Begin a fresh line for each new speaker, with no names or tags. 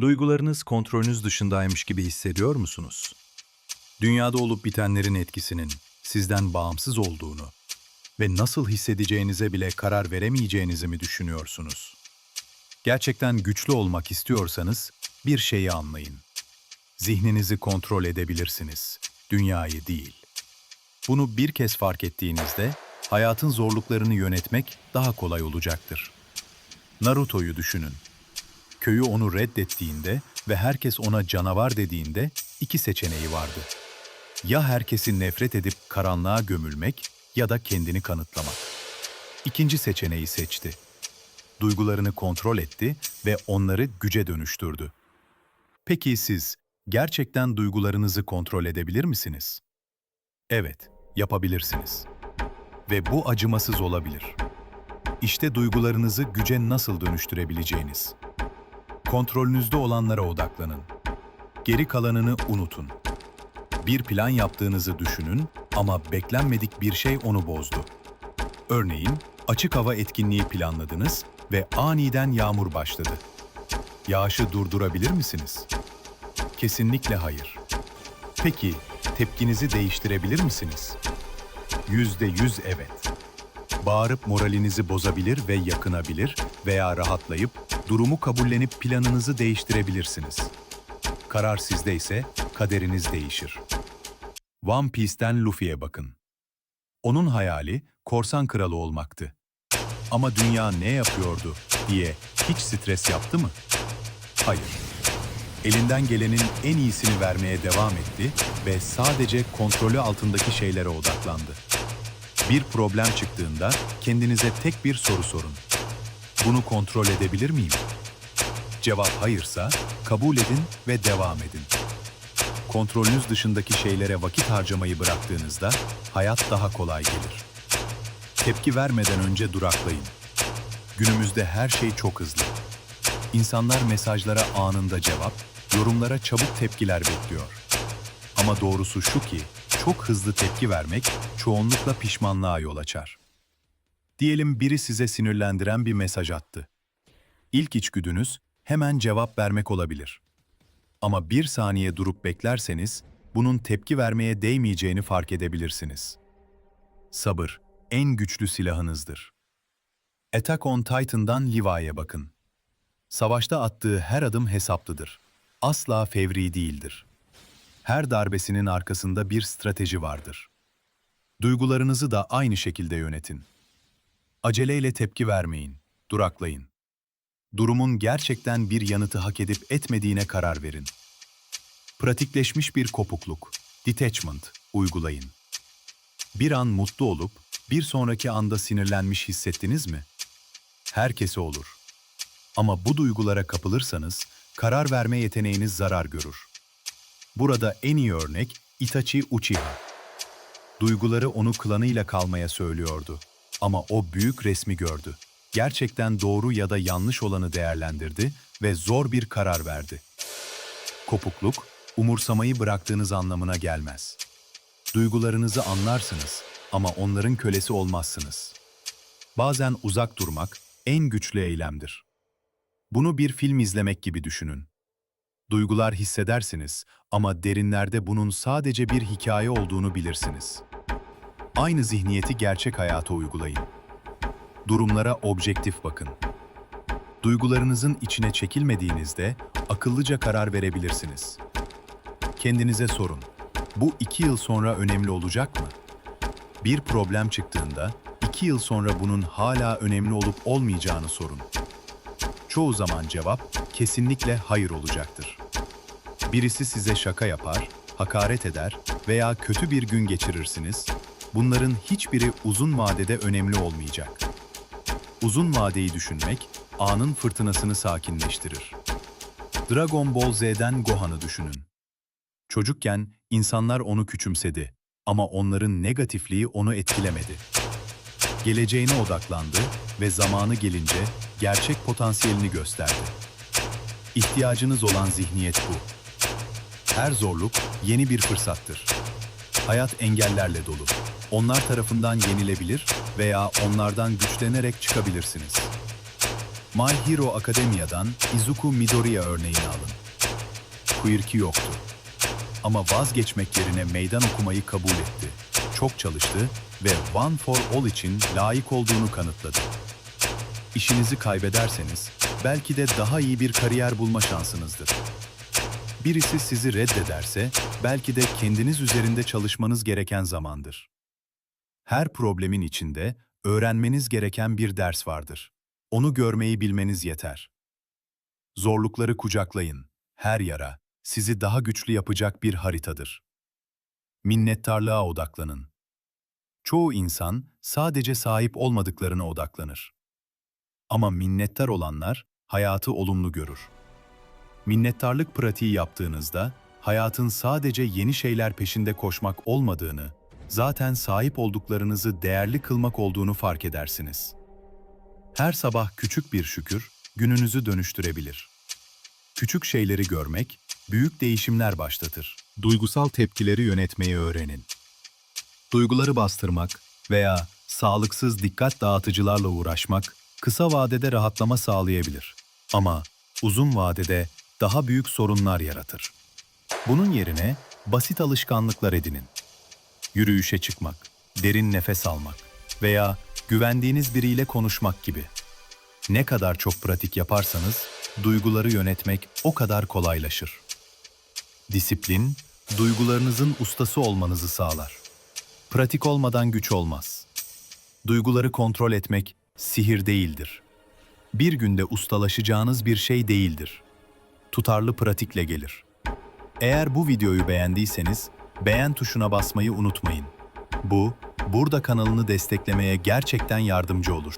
Duygularınız kontrolünüz dışındaymış gibi hissediyor musunuz? Dünyada olup bitenlerin etkisinin sizden bağımsız olduğunu ve nasıl hissedeceğinize bile karar veremeyeceğinizi mi düşünüyorsunuz? Gerçekten güçlü olmak istiyorsanız bir şeyi anlayın. Zihninizi kontrol edebilirsiniz, dünyayı değil. Bunu bir kez fark ettiğinizde hayatın zorluklarını yönetmek daha kolay olacaktır. Naruto'yu düşünün. Köyü onu reddettiğinde ve herkes ona canavar dediğinde iki seçeneği vardı. Ya herkesi nefret edip karanlığa gömülmek ya da kendini kanıtlamak. İkinci seçeneği seçti. Duygularını kontrol etti ve onları güce dönüştürdü. Peki siz gerçekten duygularınızı kontrol edebilir misiniz? Evet, yapabilirsiniz. Ve bu acımasız olabilir. İşte duygularınızı güce nasıl dönüştürebileceğiniz. Kontrolünüzde olanlara odaklanın. Geri kalanını unutun. Bir plan yaptığınızı düşünün ama beklenmedik bir şey onu bozdu. Örneğin, açık hava etkinliği planladınız ve aniden yağmur başladı. Yağışı durdurabilir misiniz? Kesinlikle hayır. Peki, tepkinizi değiştirebilir misiniz? Yüzde yüz evet. Bağırıp moralinizi bozabilir ve yakınabilir veya rahatlayıp durumu kabullenip planınızı değiştirebilirsiniz. Karar sizde ise kaderiniz değişir. One Piece'ten Luffy'ye bakın. Onun hayali korsan kralı olmaktı. Ama dünya ne yapıyordu diye hiç stres yaptı mı? Hayır. Elinden gelenin en iyisini vermeye devam etti ve sadece kontrolü altındaki şeylere odaklandı. Bir problem çıktığında kendinize tek bir soru sorun. Bunu kontrol edebilir miyim? Cevap hayırsa kabul edin ve devam edin. Kontrolünüz dışındaki şeylere vakit harcamayı bıraktığınızda hayat daha kolay gelir. Tepki vermeden önce duraklayın. Günümüzde her şey çok hızlı. İnsanlar mesajlara anında cevap, yorumlara çabuk tepkiler bekliyor. Ama doğrusu şu ki, çok hızlı tepki vermek çoğunlukla pişmanlığa yol açar. Diyelim biri size sinirlendiren bir mesaj attı. İlk içgüdünüz hemen cevap vermek olabilir. Ama bir saniye durup beklerseniz, bunun tepki vermeye değmeyeceğini fark edebilirsiniz. Sabır, en güçlü silahınızdır. Attack on Titan'dan Levi'ye bakın. Savaşta attığı her adım hesaplıdır. Asla fevri değildir. Her darbesinin arkasında bir strateji vardır. Duygularınızı da aynı şekilde yönetin. Aceleyle tepki vermeyin, duraklayın. Durumun gerçekten bir yanıtı hak edip etmediğine karar verin. Pratikleşmiş bir kopukluk, detachment, uygulayın. Bir an mutlu olup, bir sonraki anda sinirlenmiş hissettiniz mi? Herkese olur. Ama bu duygulara kapılırsanız, karar verme yeteneğiniz zarar görür. Burada en iyi örnek Itachi Uchiha. Duyguları onu klanıyla kalmaya söylüyordu. Ama o büyük resmi gördü. Gerçekten doğru ya da yanlış olanı değerlendirdi ve zor bir karar verdi. Kopukluk, umursamayı bıraktığınız anlamına gelmez. Duygularınızı anlarsınız ama onların kölesi olmazsınız. Bazen uzak durmak en güçlü eylemdir. Bunu bir film izlemek gibi düşünün. Duygular hissedersiniz ama derinlerde bunun sadece bir hikaye olduğunu bilirsiniz. Aynı zihniyeti gerçek hayata uygulayın. Durumlara objektif bakın. Duygularınızın içine çekilmediğinizde akıllıca karar verebilirsiniz. Kendinize sorun. Bu iki yıl sonra önemli olacak mı? Bir problem çıktığında iki yıl sonra bunun hala önemli olup olmayacağını sorun. Çoğu zaman cevap kesinlikle hayır olacaktır. Birisi size şaka yapar, hakaret eder veya kötü bir gün geçirirsiniz. Bunların hiçbiri uzun vadede önemli olmayacak. Uzun vadeyi düşünmek, anın fırtınasını sakinleştirir. Dragon Ball Z'den Gohan'ı düşünün. Çocukken insanlar onu küçümsedi ama onların negatifliği onu etkilemedi. Geleceğine odaklandı ve zamanı gelince gerçek potansiyelini gösterdi. İhtiyacınız olan zihniyet bu. Her zorluk yeni bir fırsattır. Hayat engellerle dolu. Onlar tarafından yenilebilir veya onlardan güçlenerek çıkabilirsiniz. My Hero Academia'dan Izuku Midoriya örneğini alın. Quirk'i yoktu. Ama vazgeçmek yerine meydan okumayı kabul etti. Çok çalıştı ve One for All için layık olduğunu kanıtladı. İşinizi kaybederseniz belki de daha iyi bir kariyer bulma şansınızdır. Birisi sizi reddederse belki de kendiniz üzerinde çalışmanız gereken zamandır. Her problemin içinde öğrenmeniz gereken bir ders vardır. Onu görmeyi bilmeniz yeter. Zorlukları kucaklayın. Her yara sizi daha güçlü yapacak bir haritadır. Minnettarlığa odaklanın. Çoğu insan sadece sahip olmadıklarına odaklanır. Ama minnettar olanlar hayatı olumlu görür. Minnettarlık pratiği yaptığınızda hayatın sadece yeni şeyler peşinde koşmak olmadığını, zaten sahip olduklarınızı değerli kılmak olduğunu fark edersiniz. Her sabah küçük bir şükür gününüzü dönüştürebilir. Küçük şeyleri görmek büyük değişimler başlatır. Duygusal tepkileri yönetmeyi öğrenin. Duyguları bastırmak veya sağlıksız dikkat dağıtıcılarla uğraşmak kısa vadede rahatlama sağlayabilir. Ama uzun vadede daha büyük sorunlar yaratır. Bunun yerine basit alışkanlıklar edinin. Yürüyüşe çıkmak, derin nefes almak veya güvendiğiniz biriyle konuşmak gibi. Ne kadar çok pratik yaparsanız duyguları yönetmek o kadar kolaylaşır. Disiplin, duygularınızın ustası olmanızı sağlar. Pratik olmadan güç olmaz. Duyguları kontrol etmek sihir değildir. Bir günde ustalaşacağınız bir şey değildir. Tutarlı pratikle gelir. Eğer bu videoyu beğendiyseniz beğen tuşuna basmayı unutmayın. Bu, burada kanalını desteklemeye gerçekten yardımcı olur.